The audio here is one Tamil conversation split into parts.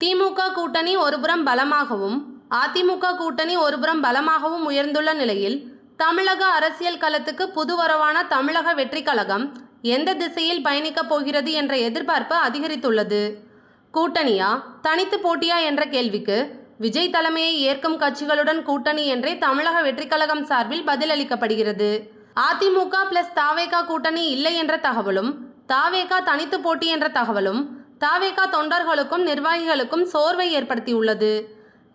திமுக கூட்டணி ஒருபுறம் பலமாகவும் அதிமுக கூட்டணி ஒருபுறம் பலமாகவும் உயர்ந்துள்ள நிலையில் தமிழக அரசியல் களத்துக்கு புதுவரவான தமிழக வெற்றி கழகம் எந்த திசையில் பயணிக்கப் போகிறது என்ற எதிர்பார்ப்பு அதிகரித்துள்ளது. கூட்டணியா தனித்து போட்டியா என்ற கேள்விக்கு விஜய் தலைமையை ஏற்கும் கட்சிகளுடன் கூட்டணி என்றே தமிழக வெற்றிக்கழகம் சார்பில் பதிலளிக்கப்படுகிறது. அதிமுக பிளஸ் தாவேகா கூட்டணி இல்லை என்ற தகவலும் தாவேகா தனித்து போட்டி என்ற தகவலும் தாவேகா தொண்டர்களுக்கும் நிர்வாகிகளுக்கும் சோர்வை ஏற்படுத்தியுள்ளது.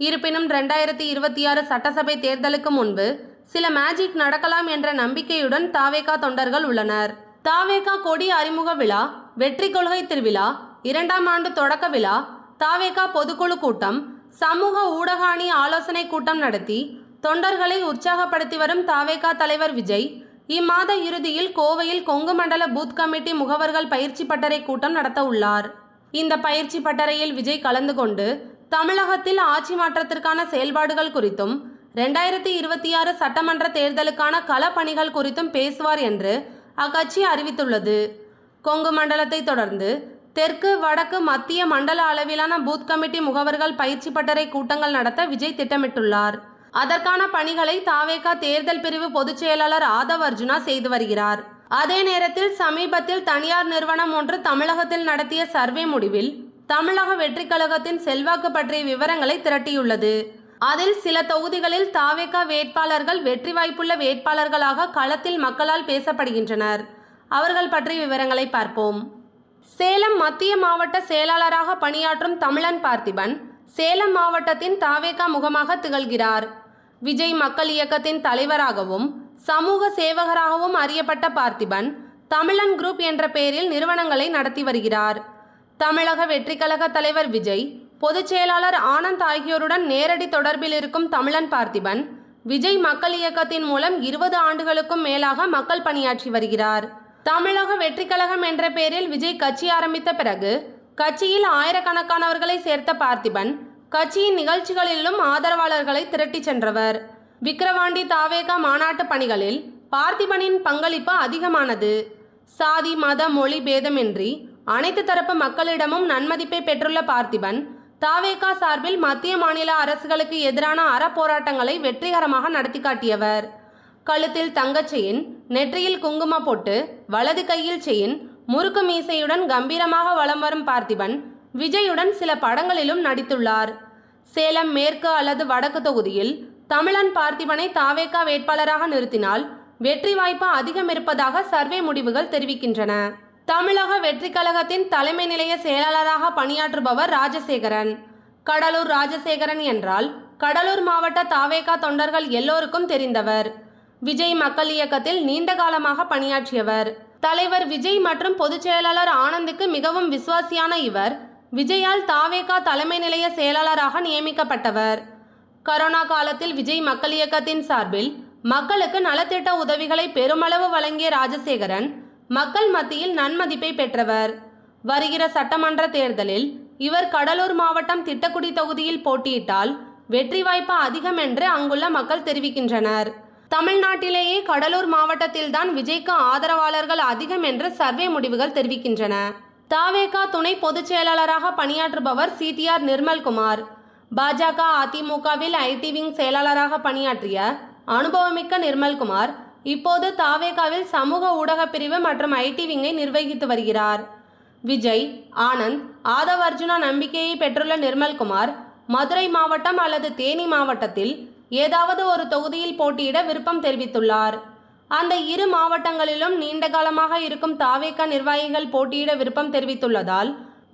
இருப்பினும் ரெண்டாயிரத்தி இருபத்தி ஆறு சட்டசபை தேர்தலுக்கு முன்பு சில மேஜிக் நடக்கலாம் என்ற நம்பிக்கையுடன் தாவேகா தொண்டர்கள் உள்ளனர். தாவேகா கொடி அறிமுக விழா வெற்றி கொள்கை திருவிழா இரண்டாம் ஆண்டு தொடக்க விழா தாவேகா பொதுக்குழு கூட்டம் சமூக ஊடக அணி ஆலோசனை கூட்டம் நடத்தி தொண்டர்களை உற்சாகப்படுத்தி வரும் தாவேகா தலைவர் விஜய் இம்மாத இறுதியில் கோவையில் கொங்கு மண்டல பூத் கமிட்டி முகவர்கள் பயிற்சி பட்டறை கூட்டம் நடத்த உள்ளார். இந்த பயிற்சி பட்டறையில் விஜய் கலந்து கொண்டு தமிழகத்தில் ஆட்சி மாற்றத்திற்கான செயல்பாடுகள் குறித்தும் ரெண்டாயிரத்தி இருபத்தி ஆறு சட்டமன்ற தேர்தலுக்கான களப்பணிகள் குறித்தும் பேசுவார் என்று அக்கட்சி அறிவித்துள்ளது. கொங்கு மண்டலத்தை தொடர்ந்து தெற்கு வடக்கு மத்திய மண்டல அளவிலான பூத் கமிட்டி முகவர்கள் பயிற்சி பட்டறை கூட்டங்கள் நடத்த விஜய் திட்டமிட்டுள்ளார். அதற்கான பணிகளை தாவேகா தேர்தல் பிரிவு பொதுச் செயலாளர் ஆதவ் அர்ஜுனா செய்து வருகிறார். அதே நேரத்தில் சமீபத்தில் தனியார் நிறுவனம் ஒன்று தமிழகத்தில் நடத்திய சர்வே முடிவில் தமிழக வெற்றி கழகத்தின் செல்வாக்கு பற்றிய விவரங்களை திரட்டியுள்ளது. அதில் சில தொகுதிகளில் தாவேகா வேட்பாளர்கள் வெற்றி வாய்ப்புள்ள வேட்பாளர்களாக களத்தில் மக்களால் பேசப்படுகின்றனர். அவர்கள் பற்றிய விவரங்களை பார்ப்போம். சேலம் மத்திய மாவட்ட செயலாளராக பணியாற்றும் தமிழன் பார்த்திபன் சேலம் மாவட்டத்தின் தாவேகா முகமாக திகழ்கிறார். விஜய் மக்கள் இயக்கத்தின் தலைவராகவும் சமூக சேவகராகவும் அறியப்பட்ட பார்த்திபன் தமிழன் குரூப் என்ற பெயரில் நிறுவனங்களை நடத்தி வருகிறார். தமிழக வெற்றிக்கழக தலைவர் விஜய் பொதுச் செயலாளர் ஆனந்த் ஆகியோருடன் நேரடி தொடர்பில் இருக்கும் தமிழன் பார்த்திபன் விஜய் மக்கள் இயக்கத்தின் மூலம் இருபது ஆண்டுகளுக்கும் மேலாக மக்கள் பணியாற்றி வருகிறார். தமிழக வெற்றிக்கழகம் என்ற பெயரில் விஜய் கட்சி ஆரம்பித்த பிறகு கட்சியில் ஆயிரக்கணக்கானவர்களை சேர்த்த பார்த்திபன் கட்சியின் நிகழ்ச்சிகளிலும் ஆதரவாளர்களை திரட்டிச் சென்றவர். விக்கிரவாண்டி தாவேகா மாநாட்டு பணிகளில் பார்த்திபனின் பங்களிப்பு அதிகமானது. சாதி மத மொழி பேதமின்றி அனைத்து தரப்பு மக்களிடமும் நன்மதிப்பை பெற்றுள்ள பார்த்திபன் தாவேகா சார்பில் மத்திய மாநில அரசுகளுக்கு எதிரான அறப்போராட்டங்களை வெற்றிகரமாக நடத்தி காட்டியவர். கழுத்தில் தங்கச்செயின் நெற்றியில் குங்கும போட்டு வலது கையில் செயின் முறுக்கு மீசையுடன் கம்பீரமாக வலம் வரும் பார்த்திபன் விஜயுடன் சில படங்களிலும் நடித்துள்ளார். சேலம் மேற்கு அல்லது வடக்கு தொகுதியில் தமிழன் பார்த்திபனை தாவேகா வேட்பாளராக நிறுத்தினால் வெற்றி வாய்ப்பு அதிகம் இருப்பதாக சர்வே முடிவுகள் தெரிவிக்கின்றன. தமிழக வெற்றி கழகத்தின் தலைமை நிலைய செயலாளராக பணியாற்றுபவர் ராஜசேகரன். கடலூர் ராஜசேகரன் என்றால் கடலூர் மாவட்ட தாவேகா தொண்டர்கள் எல்லோருக்கும் தெரிந்தவர். விஜய் மக்கள் இயக்கத்தில் நீண்ட காலமாக பணியாற்றியவர். தலைவர் விஜய் மற்றும் பொதுச் செயலாளர் ஆனந்துக்கு மிகவும் விசுவாசியான இவர். விஜயால் தாவேகா தலைமை நிலைய செயலாளராக நியமிக்கப்பட்டவர். கரோனா காலத்தில் விஜய் மக்கள் இயக்கத்தின் சார்பில் மக்களுக்கு நலத்திட்ட உதவிகளை பெருமளவு வழங்கிய ராஜசேகரன் மக்கள் மத்தியில் நன்மதிப்பை பெற்றவர். வருகிற சட்டமன்ற தேர்தலில் இவர் கடலூர் மாவட்டம் திட்டக்குடி தொகுதியில் போட்டியிட்டால் வெற்றி வாய்ப்பு அதிகம் என்று அங்குள்ள மக்கள் தெரிவிக்கின்றனர். தமிழ்நாட்டிலேயே கடலூர் மாவட்டத்தில்தான் விஜய்க்கு ஆதரவாளர்கள் அதிகம் என்று சர்வே முடிவுகள் தெரிவிக்கின்றன. தாவேகா துணை பொதுச் செயலாளராக பணியாற்றுபவர் சிடிஆர் நிர்மல்குமார். பாஜக அதிமுகவில் ஐடி விங் செயலாளராக பணியாற்றிய அனுபவமிக்க நிர்மல்குமார் இப்போது தாவேகாவில் சமூக ஊடக பிரிவு மற்றும் ஐடி விங்கை நிர்வகித்து வருகிறார். விஜய் ஆனந்த் ஆதவ் அர்ஜுனா நம்பிக்கையை பெற்றுள்ள நிர்மல்குமார் மதுரை மாவட்டம் அல்லது தேனி மாவட்டத்தில் ஏதாவது ஒரு தொகுதியில் போட்டியிட விருப்பம் தெரிவித்துள்ளார். அந்த இரு மாவட்டங்களிலும் நீண்ட காலமாக இருக்கும் தாவேகா நிர்வாகிகள் போட்டியிட விருப்பம் தெரிவித்துள்ளதால்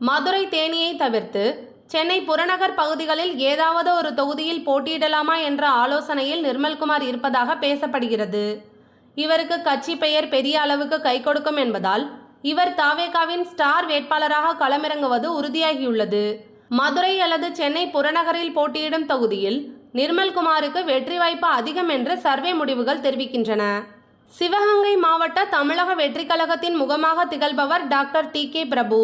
மதுரை தேனியை தவிர்த்து சென்னை புறநகர் பகுதிகளில் ஏதாவது ஒரு தொகுதியில் போட்டியிடலாமா என்ற ஆலோசனையில் நிர்மல்குமார் இருப்பதாக பேசப்படுகிறது. இவருக்கு கட்சி பெயர் பெரிய அளவுக்கு கை கொடுக்கும் என்பதால் இவர் தாவேகாவின் ஸ்டார் வேட்பாளராக களமிறங்குவது உறுதியாகியுள்ளது. மதுரை அல்லது சென்னை புறநகரில் போட்டியிடும் தொகுதியில் நிர்மல்குமாருக்கு வெற்றி வாய்ப்பு அதிகம் என்று சர்வே முடிவுகள் தெரிவிக்கின்றன. சிவகங்கை மாவட்ட தமிழக வெற்றி கழகத்தின் முகமாக திகழ்பவர் டாக்டர் டி கே பிரபு.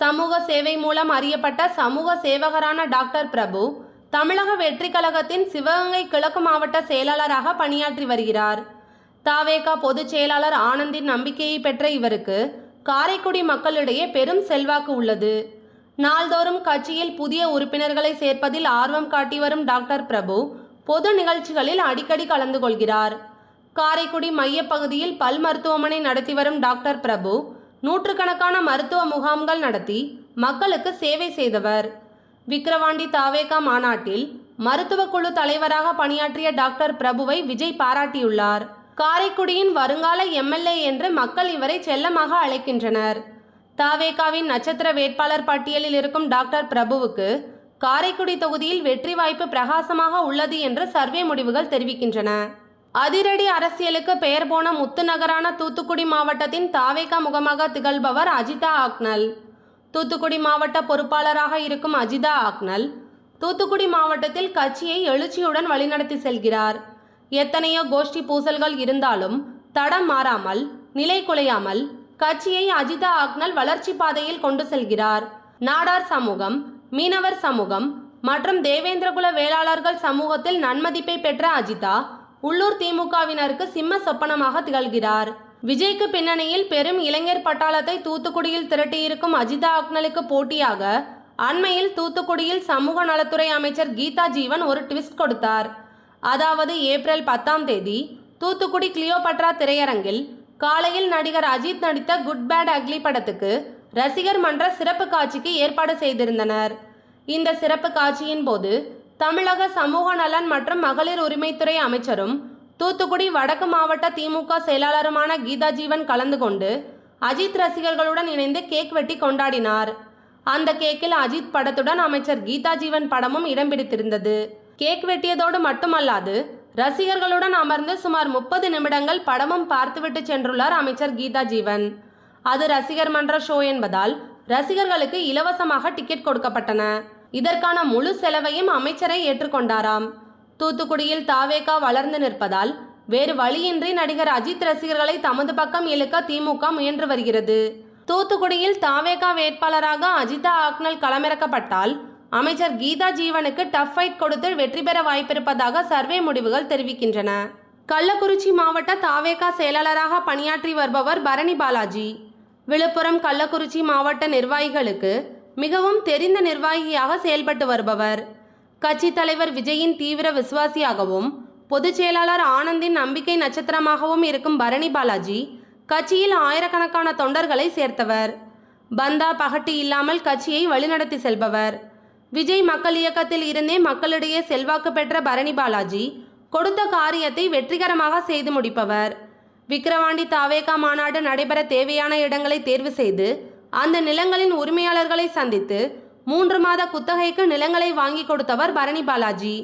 சமூக சேவை மூலம் அறியப்பட்ட சமூக சேவகரான டாக்டர் பிரபு தமிழக வெற்றி கழகத்தின் சிவகங்கை கிழக்கு மாவட்ட செயலாளராக பணியாற்றி வருகிறார். தாவேகா பொதுச் செயலாளர் ஆனந்தின் நம்பிக்கையை பெற்ற இவருக்கு காரைக்குடி மக்களிடையே பெரும் செல்வாக்கு உள்ளது. நாள்தோறும் கட்சியில் புதிய உறுப்பினர்களை சேர்ப்பதில் ஆர்வம் காட்டி வரும் டாக்டர் பிரபு பொது நிகழ்ச்சிகளில் அடிக்கடி கலந்து கொள்கிறார். காரைக்குடி மையப்பகுதியில் பல் மருத்துவமனை நடத்தி வரும் டாக்டர் பிரபு நூற்றுக்கணக்கான மருத்துவ முகாம்கள் நடத்தி மக்களுக்கு சேவை செய்தவர். விக்கிரவாண்டி தாவேகா மாநாட்டில் மருத்துவ குழு தலைவராக பணியாற்றிய டாக்டர் பிரபுவை விஜய் பாராட்டியுள்ளார். காரைக்குடியின் வருங்கால எம்எல்ஏ என்று மக்கள் இவரை செல்லமாக அழைக்கின்றனர். தாவேகாவின் நட்சத்திர வேட்பாளர் பட்டியலில் இருக்கும் டாக்டர் பிரபுவுக்கு காரைக்குடி தொகுதியில் வெற்றி வாய்ப்பு பிரகாசமாக உள்ளது என்று சர்வே முடிவுகள் தெரிவிக்கின்றன. அதிரடி அரசியலுக்கு பெயர் போன முத்து நகரான தூத்துக்குடி மாவட்டத்தின் தாவேகா முகமாக திகழ்பவர் அஜிதா ஆக்னல். தூத்துக்குடி மாவட்ட பொறுப்பாளராக இருக்கும் அஜிதா ஆக்னல் தூத்துக்குடி மாவட்டத்தில் கட்சியை எழுச்சியுடன் வழிநடத்தி செல்கிறார். எத்தனையோ கோஷ்டி பூசல்கள் இருந்தாலும் தடம் மாறாமல் நிலை குலையாமல் கட்சியை அஜிதா ஆக்னல் வளர்ச்சி பாதையில் கொண்டு செல்கிறார். நாடார் சமூகம் மீனவர் சமூகம் மற்றும் தேவேந்திரகுல வேளாளர்கள் சமூகத்தில் நன்மதிப்பை பெற்ற அஜிதா உள்ளூர் திமுகவினருக்கு சிம்ம சொப்பனமாக திகழ்கிறார். விஜய்க்கு பின்னணியில் பெரும் இளைஞர் பட்டாளத்தை தூத்துக்குடியில் திரட்டியிருக்கும் அஜிதா அக்னலுக்கு போட்டியாக அண்மையில் தூத்துக்குடியில் சமூக நலத்துறை அமைச்சர் கீதா ஜீவன் ஒரு ட்விஸ்ட் கொடுத்தார். அதாவது ஏப்ரல் பத்தாம் தேதி தூத்துக்குடி கிளியோபட்ரா திரையரங்கில் காலையில் நடிகர் அஜித் நடித்த குட் பேட் அக்லி படத்துக்கு ரசிகர் மன்ற சிறப்பு காட்சிக்கு ஏற்பாடு செய்திருந்தனர். இந்த சிறப்பு காட்சியின் போது தமிழக சமூக நலன் மற்றும் மகளிர் உரிமைத்துறை அமைச்சரும் தூத்துக்குடி வடக்கு மாவட்ட திமுக செயலாளருமான கீதா ஜீவன் கலந்து கொண்டு அஜித் ரசிகர்களுடன் இணைந்து கேக் வெட்டி கொண்டாடினார். அந்த கேக்கில் அஜித் படத்துடன் அமைச்சர் கீதா ஜீவன் படமும் இடம் பிடித்திருந்தது. கேக் வெட்டியதோடு மட்டுமல்லாது ரசிகர்களுடன் அமர்ந்து சுமார் முப்பது நிமிடங்கள் படமும் பார்த்துவிட்டு சென்றுள்ளார் அமைச்சர் கீதா ஜீவன். அது ரசிகர் மன்ற ஷோ என்பதால் ரசிகர்களுக்கு இலவசமாக டிக்கெட் கொடுக்கப்பட்டன. இதற்கான முழு செலவையும் அமைச்சரை ஏற்றுக்கொண்டாராம். தூத்துக்குடியில் தாவேகா வளர்ந்து நிற்பதால் வேறு வழியின்றி நடிகர் அஜித் ரசிகர்களை தமது பக்கம் இழுக்க திமுக முயன்று வருகிறது. தூத்துக்குடியில் தாவேகா வேட்பாளராக அஜிதா ஆக்னல் களமிறக்கப்பட்டால் அமைச்சர் கீதா ஜீவனுக்கு டஃப் ஃபைட் கொடுத்து வெற்றி பெற வாய்ப்பிருப்பதாக சர்வே முடிவுகள் தெரிவிக்கின்றன. கள்ளக்குறிச்சி மாவட்ட தாவேகா செயலாளராக பணியாற்றி வருபவர் பரணி பாலாஜி. விழுப்புரம் கள்ளக்குறிச்சி மாவட்ட நிர்வாகிகளுக்கு மிகவும் தெரிந்த நிர்வாகியாக செயல்பட்டு வருபவர். கட்சி தலைவர் விஜயின் தீவிர விசுவாசியாகவும் பொதுச் செயலாளர் ஆனந்தின் நம்பிக்கை நட்சத்திரமாகவும் இருக்கும் பரணி பாலாஜி கட்சியில் ஆயிரக்கணக்கான தொண்டர்களை சேர்த்தவர். பந்தா பகட்டு இல்லாமல் கட்சியை வழிநடத்தி செல்பவர். விஜய் மக்கள் இயக்கத்தில் இருந்தே மக்களிடையே செல்வாக்கு பெற்ற பரணி பாலாஜி கொடுத்த காரியத்தை வெற்றிகரமாக செய்து முடிப்பவர். விக்கிரவாண்டி தாவேகா மாநாடு நடைபெற தேவையான இடங்களை தேர்வு செய்து அந்த நிலங்களின் உரிமையாளர்களை சந்தித்து மூன்று மாத குத்தகைக்கு நிலங்களை வாங்கி கொடுத்தவர் பரணி பாலாஜி.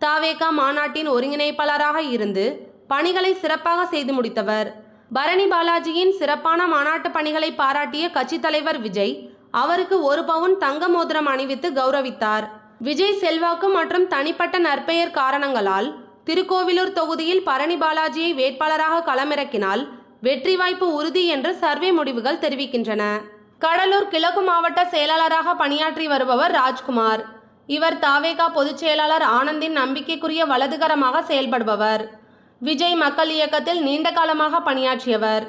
தாவேகா மாநாட்டின் ஒருங்கிணைப்பாளராக இருந்து பணிகளை சிறப்பாக செய்து முடித்தவர். பரணி பாலாஜியின் சிறப்பான மாநாட்டு பணிகளை பாராட்டிய கட்சித் தலைவர் விஜய் அவருக்கு ஒரு பவுன் தங்க மோதிரம் அணிவித்து கௌரவித்தார். விஜய் செல்வாக்கு மற்றும் தனிப்பட்ட நற்பெயர் காரணங்களால் திருக்கோவிலூர் தொகுதியில் பரணி பாலாஜியை வேட்பாளராக களமிறக்கினால் வெற்றி வாய்ப்பு உறுதி என்று சர்வே முடிவுகள் தெரிவிக்கின்றன. கடலூர் கிழக்கு மாவட்ட செயலாளராக பணியாற்றி வருபவர் ராஜ்குமார். இவர் தாவேகா பொதுச் செயலாளர் ஆனந்தின் நம்பிக்கைக்குரிய வலதுகரமாக செயல்படுபவர். விஜய் மக்கள் இயக்கத்தில் நீண்ட காலமாக பணியாற்றியவர்.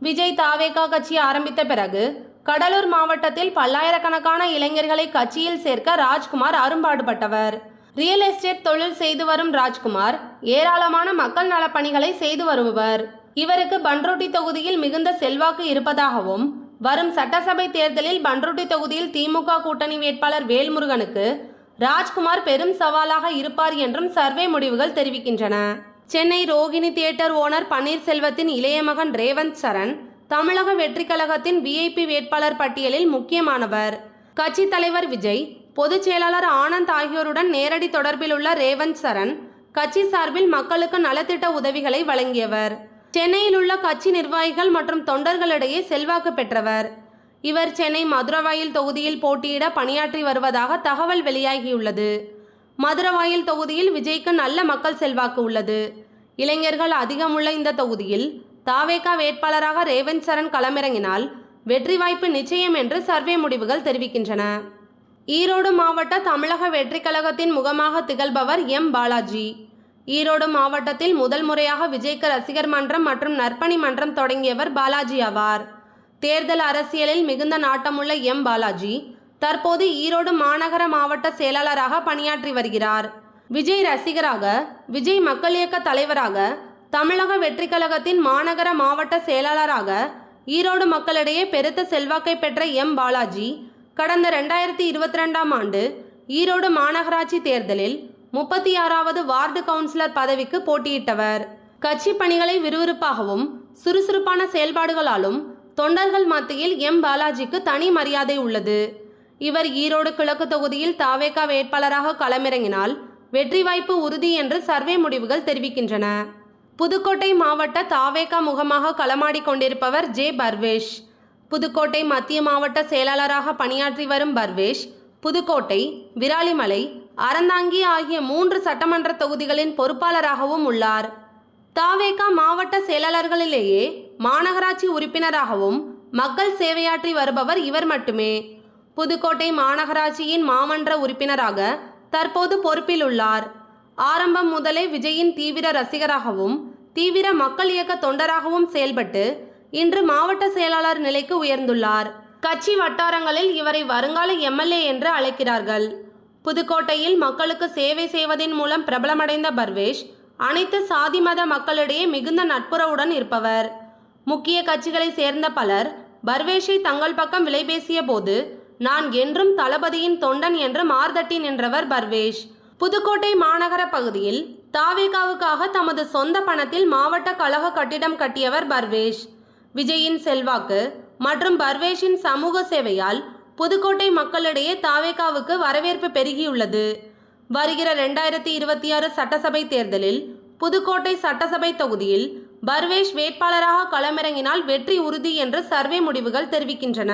விஜய் தாவேகா கட்சி ஆரம்பித்த பிறகு கடலூர் மாவட்டத்தில் பல்லாயிரக்கணக்கான இளைஞர்களை கட்சியில் சேர்க்க ராஜ்குமார் அரும்பாடுபட்டவர். ரியல் எஸ்டேட் தொழில் செய்து வரும் ராஜ்குமார் ஏராளமான மக்கள் நலப்பணிகளை செய்து வருபவர். இவருக்கு பன்ருட்டி தொகுதியில் மிகுந்த செல்வாக்கு இருப்பதாகவும் வரும் சட்டசபை தேர்தலில் பன்ருட்டி தொகுதியில் திமுக கூட்டணி வேட்பாளர் வேல்முருகனுக்கு ராஜ்குமார் பெரும் சவாலாக இருப்பார் என்றும் சர்வே முடிவுகள் தெரிவிக்கின்றன. சென்னை ரோகிணி தியேட்டர் ஓனர் பன்னீர்செல்வத்தின் இளைய மகன் ரேவந்த் சரண் தமிழக வெற்றி கழகத்தின் விஐபி வேட்பாளர் பட்டியலில் முக்கியமானவர். கட்சி தலைவர் விஜய் பொதுச் செயலாளர் ஆனந்த் ஆகியோருடன் நேரடி தொடர்பில் உள்ள ரேவந்த் சரண் கட்சி சார்பில் மக்களுக்கு நலத்திட்ட உதவிகளை வழங்கியவர். சென்னையில் உள்ள கட்சி நிர்வாகிகள் மற்றும் தொண்டர்களிடையே செல்வாக்கு பெற்றவர். இவர் சென்னை மதுரவாயில் தொகுதியில் போட்டியிட பணியாற்றி வருவதாக தகவல் வெளியாகியுள்ளது. மதுரவாயில் தொகுதியில் விஜய்க்கு நல்ல மக்கள் செல்வாக்கு உள்ளது. இளைஞர்கள் அதிகமுள்ள இந்த தொகுதியில் தாவேகா வேட்பாளராக ரேவந்த் சரண் களமிறங்கினால் வெற்றி வாய்ப்பு நிச்சயம் என்று சர்வே முடிவுகள் தெரிவிக்கின்றன. ஈரோடு மாவட்ட தமிழக வெற்றிக் கழகத்தின் முகமாக திகழ்பவர் எம். பாலாஜி. ஈரோடு மாவட்டத்தில் முதல் முறையாக விஜய்க்கு ரசிகர் மன்றம் மற்றும் நற்பணி மன்றம் தொடங்கியவர் பாலாஜி ஆவார். தேர்தல் அரசியலில் மிகுந்த நாட்டமுள்ள எம். பாலாஜி தற்போது ஈரோடு மாநகர மாவட்ட செயலாளராக பணியாற்றி வருகிறார். விஜய் ரசிகராக விஜய் மக்கள் இயக்க தலைவராக தமிழக வெற்றி கழகத்தின் மாநகர மாவட்ட செயலாளராக ஈரோடு மக்களிடையே பெருத்த செல்வாக்கை பெற்ற எம். பாலாஜி கடந்த ரெண்டாயிரத்தி இருபத்தி ரெண்டாம் ஆண்டு ஈரோடு மாநகராட்சி தேர்தலில் முப்பத்தி ஆறாவது வார்டு கவுன்சிலர் பதவிக்கு போட்டியிட்டவர். கட்சி பணிகளை விறுவிறுப்பாகவும் சுறுசுறுப்பான செயல்பாடுகளாலும் தொண்டர்கள் மத்தியில் எம். பாலாஜிக்கு தனி மரியாதை உள்ளது. இவர் ஈரோடு கிழக்கு தொகுதியில் தாவேகா வேட்பாளராக களமிறங்கினால் வெற்றி வாய்ப்பு உறுதி என்று சர்வே முடிவுகள் தெரிவிக்கின்றன. புதுக்கோட்டை மாவட்ட தாவேகா முகமாக களமாடி கொண்டிருப்பவர் ஜே. பர்வேஷ். புதுக்கோட்டை மத்திய மாவட்ட செயலாளராக பணியாற்றி வரும் பர்வேஷ் புதுக்கோட்டை விராலிமலை அறந்தாங்கி ஆகிய மூன்று சட்டமன்ற தொகுதிகளின் பொறுப்பாளராகவும் உள்ளார். தாவேகா மாவட்ட செயலாளர்களிலேயே மாநகராட்சி உறுப்பினராகவும் மக்கள் சேவையாற்றி வருபவர் இவர் மட்டுமே. புதுக்கோட்டை மாநகராட்சியின் மாமன்ற உறுப்பினராக தற்போது பொறுப்பில் உள்ளார். ஆரம்பம் முதலே விஜயின் தீவிர ரசிகராகவும் தீவிர மக்கள் இயக்க தொண்டராகவும் செயல்பட்டு இன்று மாவட்ட செயலாளர் நிலைக்கு உயர்ந்துள்ளார். கட்சி வட்டாரங்களில் இவரை வருங்கால எம்எல்ஏ என்று அழைக்கிறார்கள். புதுக்கோட்டையில் மக்களுக்கு சேவை செய்வதன் மூலம் பிரபலமடைந்த பர்வேஷ் அனைத்து சாதி மத மக்களிடையே மிகுந்த நட்புறவுடன் இருப்பவர். முக்கிய கட்சிகளை சேர்ந்த பலர் பர்வேஷை தங்கள் பக்கம் விலைபேசிய போது நான் என்றும் தளபதியின் தொண்டன் என்று மார்தட்டி நின்றவர் பர்வேஷ். புதுக்கோட்டை மாநகர பகுதியில் தாவேகாவுக்காக தமது சொந்த பணத்தில் மாவட்ட கழக கட்டிடம் கட்டியவர் பர்வேஷ். விஜயின் செல்வாக்கு மற்றும் பர்வேஷின் சமூக சேவையால் புதுக்கோட்டை மக்களிடையே தாவேகாவுக்கு வரவேற்பு பெருகியுள்ளது. வருகிற ரெண்டாயிரத்தி இருபத்தி ஆறு சட்டசபை தேர்தலில் புதுக்கோட்டை சட்டசபை தொகுதியில் பர்வேஷ் வேட்பாளராக களமிறங்கினால் வெற்றி உறுதி என்று சர்வே முடிவுகள் தெரிவிக்கின்றன.